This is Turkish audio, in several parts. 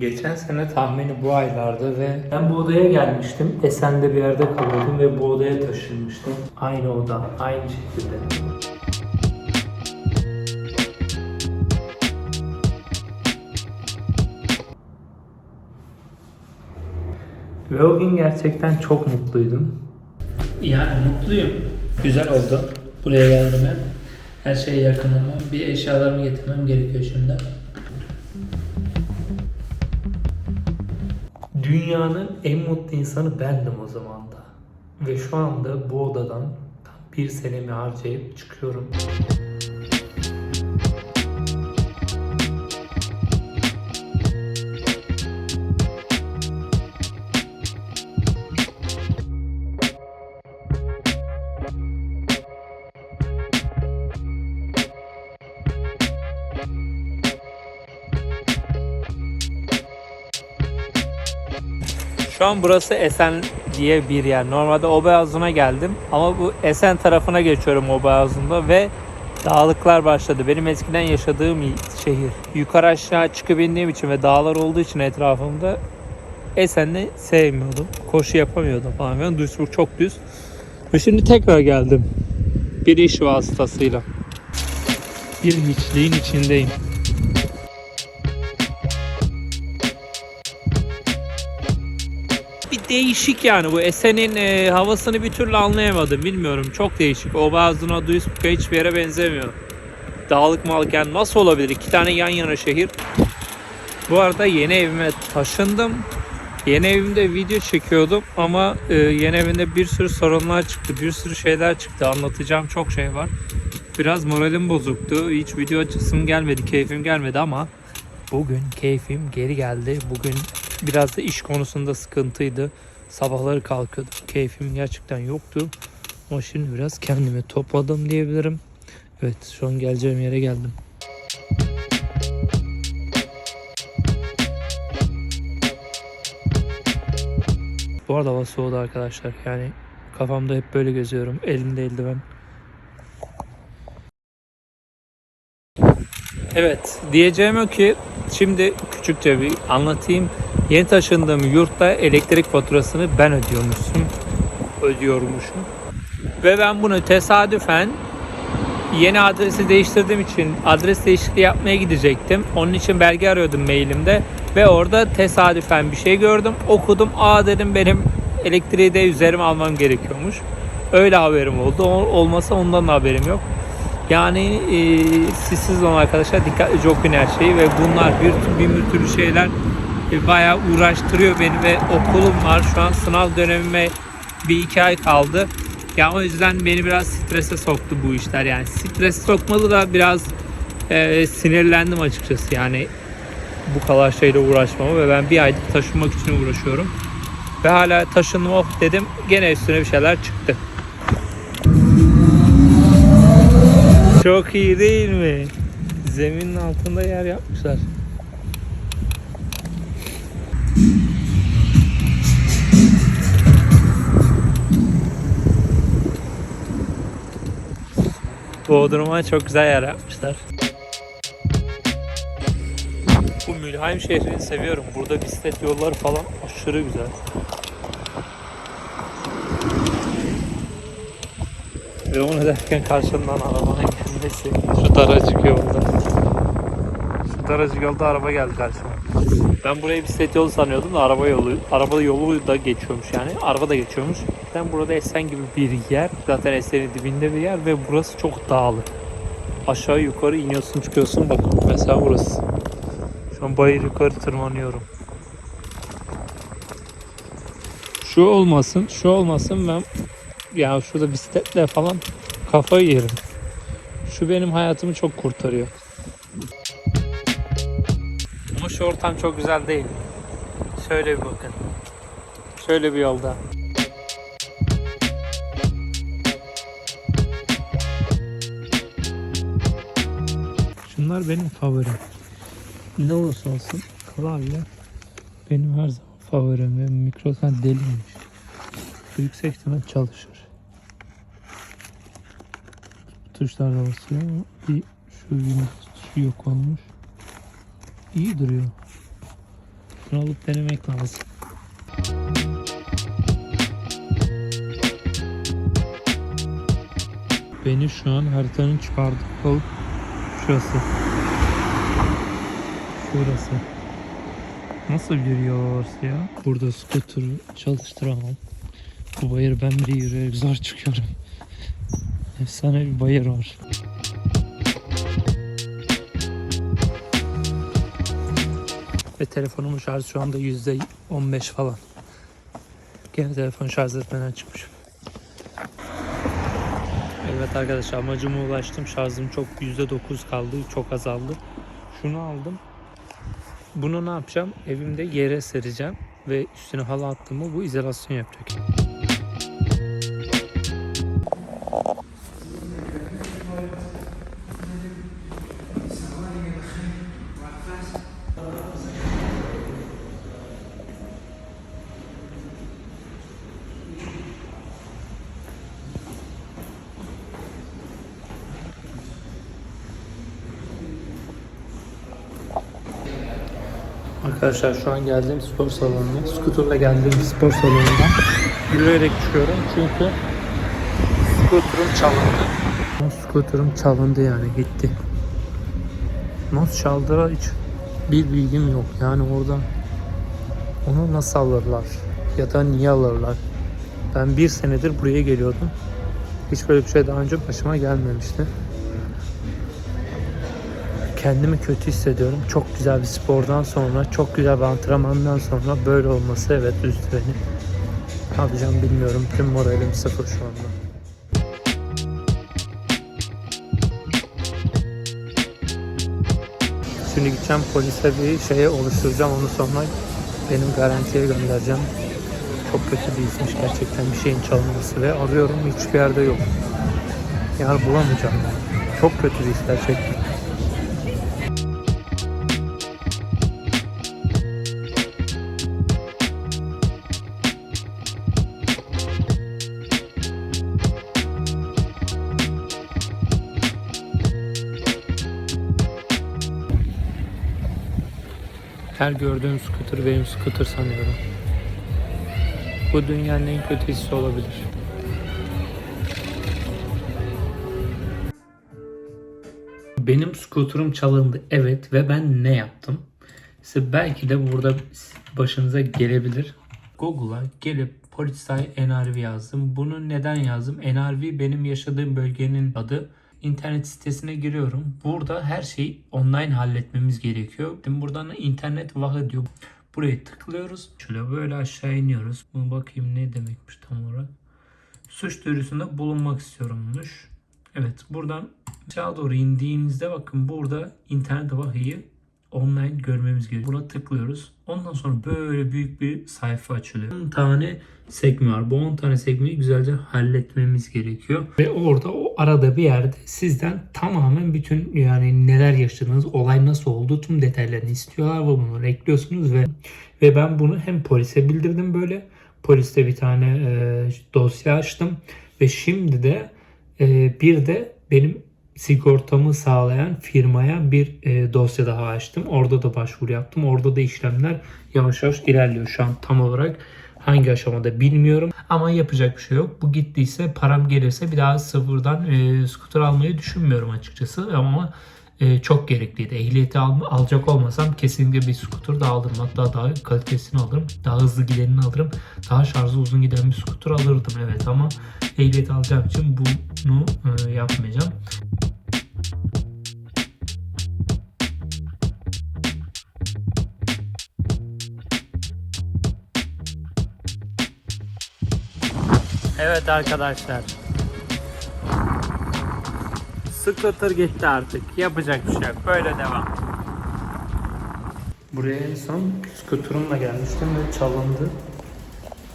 Geçen sene tahmini bu aylarda ve ben bu odaya gelmiştim. Esen'de bir yerde kalıyordum ve bu odaya taşınmıştım. Aynı oda, aynı şekilde. Ve o gün gerçekten çok mutluydum. Yani mutluyum. Güzel oldu. Buraya geldim. Her şey yakın ama bir eşyalarımı getirmem gerekiyor şimdi. Dünyanın en mutlu insanı bendim o zaman da. Ve şu anda bu odadan bir senemi harcayıp çıkıyorum. Şu an burası Esen diye bir yer. Normalde Obeyazı'na geldim ama bu Esen tarafına geçiyorum Obeyazı'nda ve dağlıklar başladı. Benim eskiden yaşadığım şehir. Yukarı aşağı çıkıp indiğim için ve dağlar olduğu için etrafımda Esen'i sevmiyordum. Koşu yapamıyordum falan. Yani Duisburg çok düz. Ve şimdi tekrar geldim. Bir iş vasıtasıyla. Bir hiçliğin içindeyim. Değişik yani. Bu Esen'in e, havasını bir türlü anlayamadım. Bilmiyorum çok değişik. O bazına Duisburg'a hiçbir yere benzemiyor. Dağlık malık yani nasıl olabilir? İki tane yan yana şehir. Bu arada yeni evime taşındım. Yeni evimde video çekiyordum ama e, yeni evimde bir sürü sorunlar çıktı bir sürü şeyler çıktı. Anlatacağım çok şey var. Biraz moralim bozuktu. Hiç video açısım gelmedi keyfim gelmedi ama Bugün keyfim geri geldi. Bugün biraz da iş konusunda sıkıntıydı. Sabahları kalkıyordum. Keyfim gerçekten yoktu. Ama şimdi biraz kendimi topladım diyebilirim. Evet şu an geleceğim yere geldim. Bu arada hava soğudu arkadaşlar. Yani kafamda hep böyle geziyorum. Elimde eldiven. Evet, diyeceğim o ki şimdi küçükçe bir anlatayım. Yeni taşındığım yurtta elektrik faturasını ben ödüyormuşum. Ödüyormuşum. Ve ben bunu tesadüfen yeni adresi değiştirdiğim için adres değişikliği yapmaya gidecektim. Onun için belge arıyordum mailimde ve orada tesadüfen bir şey gördüm. Okudum. Aa dedim benim elektriği de üzerime almam gerekiyormuş. Öyle haberim oldu. Olmasa ondan da haberim yok. Yani e, sizsiz olan arkadaşlar dikkatlice okuyun her şeyi ve bunlar bir, bir türlü şeyler e, bayağı uğraştırıyor beni ve okulum var. Şu an sınav dönemime bir iki ay kaldı. Ya o yüzden beni biraz strese soktu bu işler. Yani strese sokmalı da biraz e, sinirlendim açıkçası. Yani bu kadar şeyle uğraşmama ve ben bir aydır taşınmak için uğraşıyorum. Ve hala taşındım oh dedim gene üstüne bir şeyler çıktı. Çok iyi değil mi? Zeminin altında yer yapmışlar. Bodrum'a çok güzel yer yapmışlar. Bu Mülheim şehrini seviyorum. Burada bisiklet yolları falan aşırı güzel. Ve onu derken karşımdan arabanın gelmesi. Şu daracık yolda. Şu daracık yolda araba geldi karşıma. Ben burayı bisiklet yolu sanıyordum da araba yolu, araba yolu da geçiyormuş yani. Araba da geçiyormuş. Ben burada Esen gibi bir yer. Zaten Esen'in dibinde bir yer ve burası çok dağlık. Aşağı yukarı iniyorsun çıkıyorsun bakın mesela burası. Şu an bayır yukarı tırmanıyorum. Şu olmasın, şu olmasın ben ya şurada bisikletle falan kafayı yerim. Şu benim hayatımı çok kurtarıyor. Ama şu ortam çok güzel değil. Şöyle bir bakın. Şöyle bir yolda. Şunlar benim favorim. Ne olursa olsun klavye benim her zaman favorim ve mikrofon deliymiş. Şu yüksek ihtimal çalışır. Bu tuşlar ama bir şu tuşu yok olmuş. İyi duruyor. Şunu alıp denemek lazım. Beni şu an haritanın çıkardığı yol şurası. Şurası. Nasıl bir yol orası ya? Burada scooter çalıştıramam. Bu bayır ben bile yürüyerek zor çıkıyorum. Efsane bir bayır var. Ve telefonumun şarjı şu anda %15 falan. Gene telefon şarj etmeden çıkmışım. Evet arkadaşlar amacıma ulaştım. Şarjım çok %9 kaldı. Çok azaldı. Şunu aldım. Bunu ne yapacağım? Evimde yere sereceğim. Ve üstüne halı attığımı bu izolasyon yapacak. Arkadaşlar şu an geldiğim spor salonuna, skuterla geldiğim spor salonundan yürüyerek çıkıyorum çünkü skuterum çalındı. Skuterum çalındı yani gitti. Nasıl çaldılar hiç bir bilgim yok. Yani orada onu nasıl alırlar ya da niye alırlar. Ben bir senedir buraya geliyordum. Hiç böyle bir şey daha önce başıma gelmemişti kendimi kötü hissediyorum. Çok güzel bir spordan sonra, çok güzel bir antrenmandan sonra böyle olması evet üzdü beni. Ne yapacağım bilmiyorum. Tüm moralim sıfır şu anda. Şimdi gideceğim polise bir şeye oluşturacağım. Onu sonra benim garantiye göndereceğim. Çok kötü bir işmiş gerçekten bir şeyin çalınması ve arıyorum hiçbir yerde yok. Yani bulamayacağım. Çok kötü bir iş gerçekten. Her gördüğüm scooter benim scooter sanıyorum. Bu dünyanın en kötü hissi olabilir. Benim scooter'um çalındı evet ve ben ne yaptım? Size belki de burada başınıza gelebilir. Google'a gelip Polizei NRV yazdım. Bunu neden yazdım? NRV benim yaşadığım bölgenin adı internet sitesine giriyorum. Burada her şeyi online halletmemiz gerekiyor. Şimdi buradan da internet vahı diyor. Buraya tıklıyoruz. Şöyle böyle aşağı iniyoruz. Bunu bakayım ne demekmiş tam olarak. Suç duyurusunda bulunmak istiyorummuş. Evet buradan aşağı doğru indiğimizde bakın burada internet vahıyı online görmemiz gerekiyor. Buna tıklıyoruz. Ondan sonra böyle büyük bir sayfa açılıyor. 10 tane sekme var. Bu 10 tane sekmeyi güzelce halletmemiz gerekiyor. Ve orada o arada bir yerde sizden tamamen bütün yani neler yaşadığınız, olay nasıl oldu tüm detaylarını istiyorlar ve bunu ekliyorsunuz ve ve ben bunu hem polise bildirdim böyle. Poliste bir tane e, dosya açtım ve şimdi de e, bir de benim sigortamı sağlayan firmaya bir e, dosya daha açtım. Orada da başvuru yaptım. Orada da işlemler yavaş yavaş ilerliyor. Şu an tam olarak hangi aşamada bilmiyorum. Ama yapacak bir şey yok. Bu gittiyse param gelirse bir daha sıfırdan e, scooter almayı düşünmüyorum açıkçası. Ama e, çok gerekliydi. Ehliyeti al, alacak olmasam kesinlikle bir scooter da alırım. Hatta daha kalitesini alırım. Daha hızlı gidenini alırım. Daha şarjı uzun giden bir scooter alırdım evet ama ehliyet alacağım için bunu e, yapmayacağım. Evet arkadaşlar. Scooter gitti artık. Yapacak bir şey yok. Böyle devam. Buraya en son scooter'ımla gelmiştim ve çalındı.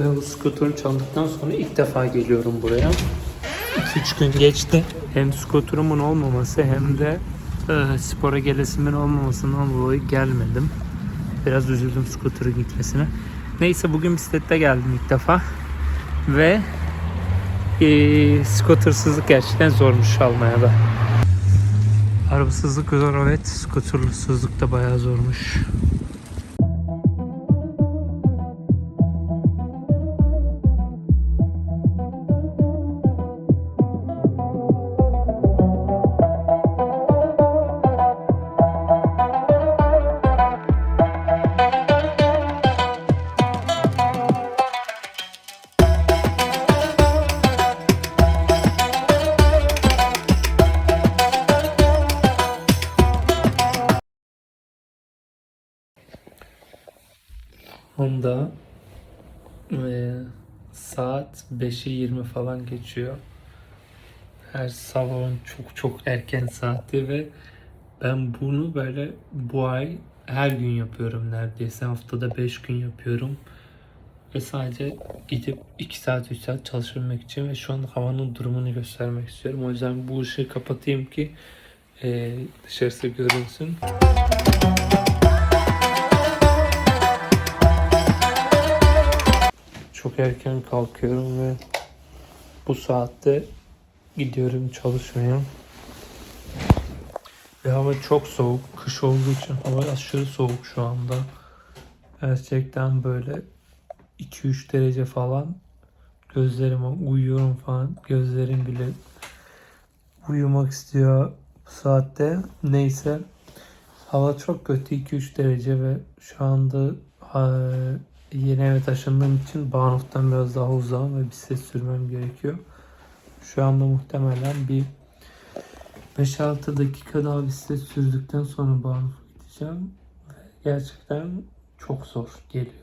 Ve o scooter'ım çalındıktan sonra ilk defa geliyorum buraya. 2-3 gün geçti. Hem scooter'ımın olmaması hem de e, spora gelesimin olmamasından dolayı gelmedim. Biraz üzüldüm scooter'ın gitmesine. Neyse bugün bisiklette geldim ilk defa. Ve e, scootersızlık gerçekten zormuş Almanya'da. Arabasızlık zor evet, scootersızlık da bayağı zormuş. Honda e, saat 5'i 20 falan geçiyor. Her sabahın çok çok erken saati ve ben bunu böyle bu ay her gün yapıyorum neredeyse. Haftada 5 gün yapıyorum. Ve sadece gidip 2 saat 3 saat çalışabilmek için ve şu an havanın durumunu göstermek istiyorum. O yüzden bu ışığı kapatayım ki e, dışarısı görünsün. Çok erken kalkıyorum ve bu saatte gidiyorum çalışmaya. Ve hava çok soğuk. Kış olduğu için hava aşırı soğuk şu anda. Gerçekten böyle 2-3 derece falan. Gözlerime uyuyorum falan. Gözlerim bile uyumak istiyor bu saatte. Neyse. Hava çok kötü 2-3 derece ve şu anda yeni eve taşındığım için Bağnuf'tan biraz daha uzağım ve bisiklet sürmem gerekiyor. Şu anda muhtemelen bir 5-6 dakika daha bisiklet sürdükten sonra Bağnuf'a gideceğim. Gerçekten çok zor geliyor.